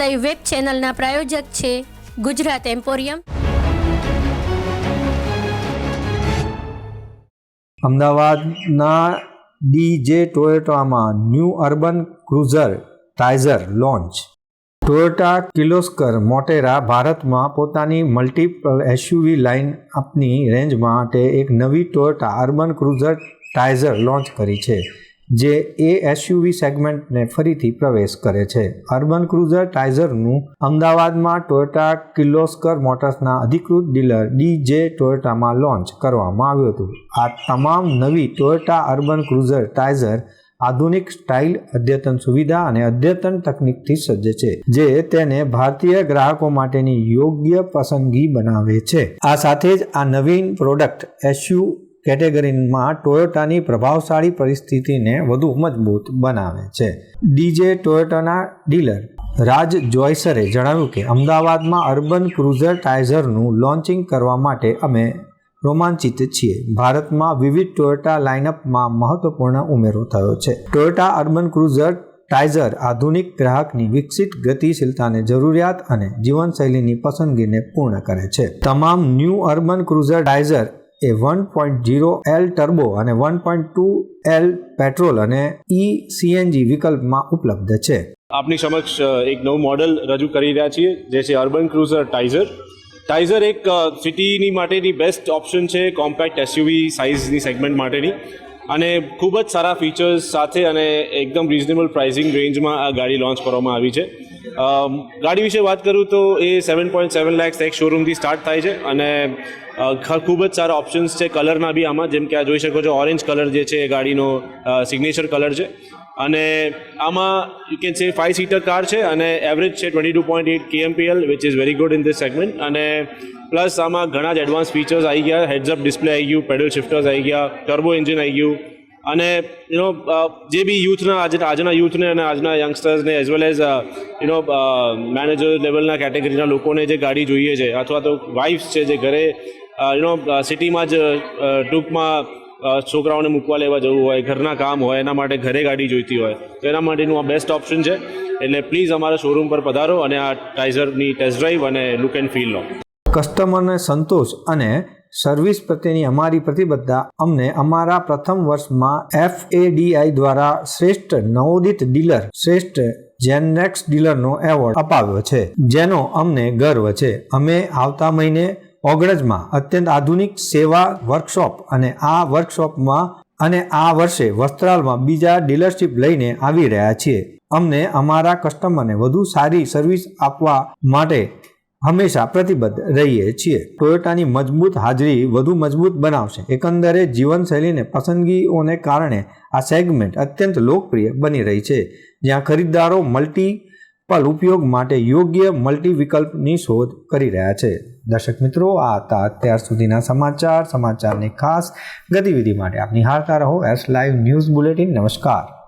Live web ચેનલના પ્રાયોજક છે Gujarat emporium અમદાવાદના DJ ટોયોટામાં new urban cruiser Taisor launch. Toyota Kirloskar motor ભારતમાં પોતાની મલ્ટીપલ એસયુવી લાઇન આપની રેન્જ માટે એક નવી Toyota urban cruiser Taisor launch કરી છે. જે એ એસયુવી સેગમેન્ટને ફરીથી પ્રવેશ કરે છે. અર્બન ક્રુઝર ટાઇઝરનું અમદાવાદમાં ટોયોટા કિર્લોસ્કર મોટર્સના અધિકૃત ડીલર ડી જે ટોયોટામાં લોન્ચ કરવામાં આવ્યું હતું. આ તમામ નવી ટોયોટા અર્બન ક્રુઝર ટાઇઝર આધુનિક સ્ટાઇલ, અદ્યતન સુવિધા અને અદ્યતન તકનીકથી સજ્જ છે, જે તેને ભારતીય ગ્રાહકો માટેની યોગ્ય પસંદગી બનાવે છે. આ સાથે જ આ નવીન પ્રોડક્ટ એસયુ કેટેગરીમાં ટોયોટાની પ્રભાવશાળી પરિસ્થિતિને વધુ મજબૂત બનાવે છે. ડીજે ટોયોટાના ડીલર રાજ જોયસરે જણાવ્યું કે, અમદાવાદમાં અર્બન ક્રુઝર ટાઇઝરનું લોન્ચિંગ કરવા માટે અમે રોમાંચિત છીએ. ભારતમાં વિવિધ ટોયોટા લાઇનઅપમાં મહત્વપૂર્ણ ઉમેરો થયો છે. ટોયોટા અર્બન ક્રુઝર ટાઇઝર આધુનિક ગ્રાહકની વિકસિત ગતિશીલતાને જરૂરિયાત અને જીવનશૈલીની પસંદગીને પૂર્ણ કરે છે. તમામ ન્યૂ અર્બન ક્રુઝર ટાઇઝર એ one point zero L turbo અને one point two L petrol અને ઈ સીએનજી વિકલ્પમાં ઉપલબ્ધ છે. આપની સમક્ષ એક નવું મોડલ રજૂ કરી રહ્યા છીએ, જે છે અર્બન ક્રુઝર ટાઇઝર ટાઇઝર એક સિટીની માટેની બેસ્ટ ઓપ્શન છે, કોમ્પેક્ટ એસયુવી સાઇઝની સેગમેન્ટ માટેની. અને ખૂબ જ સારા ફીચર્સ સાથે અને એકદમ રિઝનેબલ પ્રાઇઝિંગ રેન્જમાં આ ગાડી લોન્ચ કરવામાં આવી છે. ગાડી વિશે વાત કરું તો એ સેવન પોઈન્ટ સેવન લેક્સ એક શોરૂમથી સ્ટાર્ટ થાય છે અને ખૂબ જ સારા ઓપ્શન્સ છે કલરના બી આમાં. જેમ કે આ જોઈ શકો છો ઓરેન્જ કલર જે છે એ ગાડીનો સિગ્નેચર કલર છે. અને આમાં you can say five seater car છે અને એવરેજ છે twenty two point eight KMPL which is very good in this segment અને પ્લસ આમાં ઘણા જ એડવાન્સ ફીચર્સ આવી ગયા. હેડ્સ અપ ડિસ્પ્લે આવી ગયું પેડલ શિફ્ટર્સ આવી ગયા ટર્બો એન્જિન આવી ગયું. અને યુ નો જે બી યુથના આજે, આજના યુથને અને આજના યંગસ્ટર્સને as well as you know manager લેવલના કેટેગરીના લોકોને જે ગાડી જોઈએ છે, અથવા તો વાઇફ્સ છે જે ઘરે યુ નો સિટીમાં જ ટૂંકમાં છોકરાઓને મૂકવા લેવા જવું હોય, ઘરના કામ હોય, એના માટે ઘરે ગાડી જોઈતી હોય, તો એના માટેનું આ બેસ્ટ ઓપ્શન છે. એટલે પ્લીઝ અમારા શોરૂમ પર પધારો અને આ ટાઇઝરની ટેસ્ટ ડ્રાઈવ અને લુક એન્ડ ફીલ લો. કસ્ટમરને સંતોષ અને સર્વિસ પ્રત્યેની અમારી પ્રતિબદ્ધતા અમને અમારા પ્રથમ વર્ષમાં એફએડીઆઈ દ્વારા શ્રેષ્ઠ નવોદિત ડીલર, શ્રેષ્ઠ જેનનેક્સ ડીલરનો એવોર્ડ અપાવ્યો છે, જેનો અમને ગર્વ છે. અમે આવતા મહિને ઓગણજમાં અત્યંત આધુનિક સેવા વર્કશોપ અને આ વર્કશોપમાં અને આ વર્ષે વસ્ત્રાલમાં બીજા ડીલરશીપ લઈને આવી રહ્યા છીએ. અમને અમારા કસ્ટમરને વધુ સારી સર્વિસ આપવા માટે હંમેશા પ્રતિબદ્ધ રહીએ છીએ. ટોયોટાની મજબૂત હાજરી વધુ મજબૂત બનાવશે. એકંદરે જીવનશૈલીને પસંદગીઓને કારણે આ સેગમેન્ટ અત્યંત લોકપ્રિય બની રહી છે. જ્યાં ખરીદદારો મલ્ટીપલ ઉપયોગ માટે યોગ્ય મલ્ટી વિકલ્પની શોધ કરી રહ્યા છે. દર્શક મિત્રો, આ હતા અત્યાર સુધીના સમાચાર. સમાચારની ખાસ ગતિવિધિ માટે આપ નિહાળતા રહો. એસ લાઈવ ન્યૂઝ બુલેટિન નમસ્કાર.